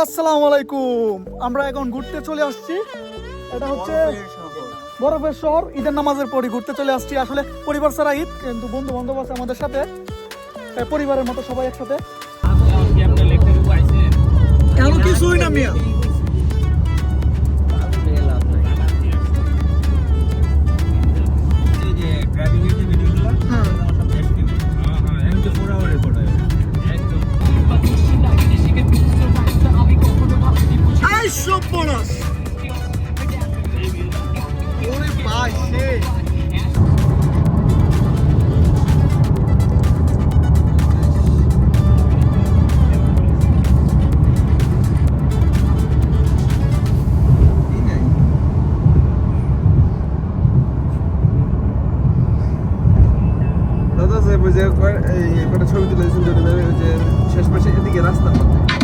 আসসালামু আলাইকুম আমরা এখন ঘুরতে চলে আসছি। এটা হচ্ছে বরফের শহর। ঈদের নামাজের পরই ঘুরতে চলে আসছি। আসলে পরিবার ছাড়া ঈদ কিন্তু বন্ধু বান্ধব আছে আমাদের সাথে। পরিবারের মতো সবাই একসাথে। কেন কিছুই না মিয়া। সর্বনাশ ওরে ভাই শেষ দাদা যে ছবি তুলেছিল শেষ পাশে এদিকে রাস্তার মধ্যে